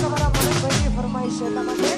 તમારા મનોજભાઈની ફરમાઈશ છે એટલા માટે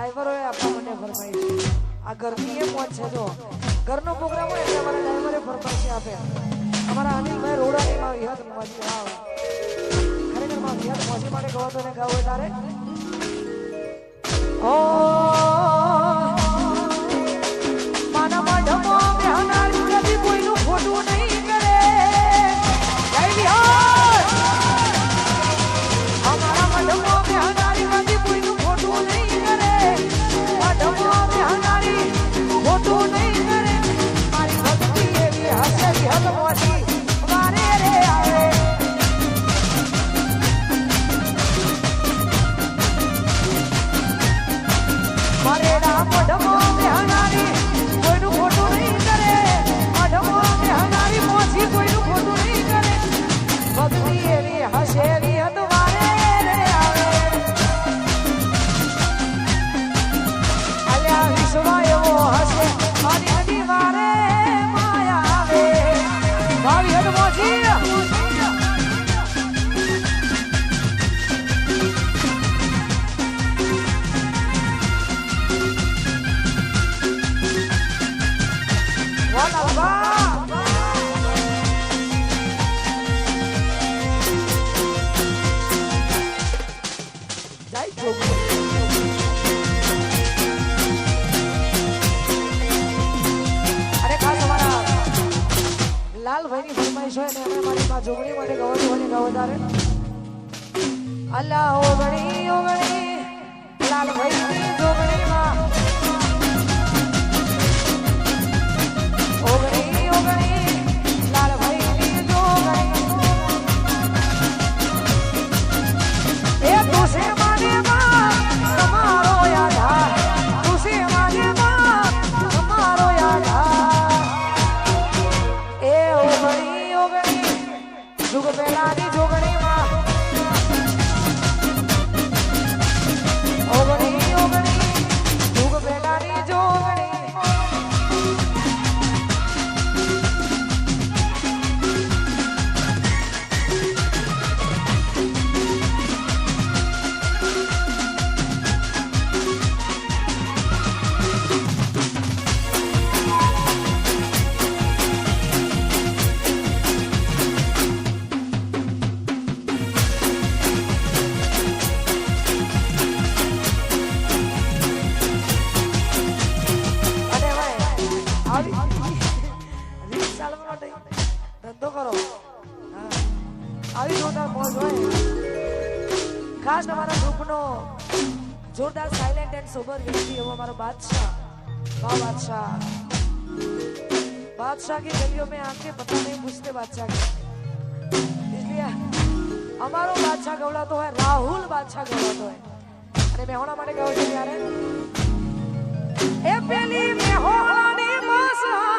ડ્રાઈવરોએ આપવા મને ફરમાઈશ આ ઘરની એ મોજ છે, જો. ઘરનો પ્રોગ્રામ હોય એટલે અમારા ડ્રાઈવરે ફરમાઈશ આપે. અમારા અનિલભાઈ રોડાની માં વિહત મોજી આવે ખરેખરમાં વિહત મોજી માટે ગવાતો ને ગાવું તારે. ઓ What? જય જોગી અરે ખાસ અમારા લાલભાઈની ફરમાઈશ હોય ને એમણે મારી માં જોગણી માટે ગવડી હોય ને ગવદારે અલ્લા ઓગણી ઓગણી. લાલભાઈની જોગણીમાં અમારા ગ્રુપનો જોરદાર સાયલેન્ટ એન્ડ સોબર વ્યક્તિ એવો અમારો બાદશાહ વાહ બાદશાહ बादशाह की गलियों में आके पता नहीं पूछते बादशाह के इसलिए हमारो बादशाह गवड़ातो है राहुल बादशाह गवड़ातो है અને મેહોણા માટે ગયો છે ત્યારે એ પેલી મેહોણાની મસાવ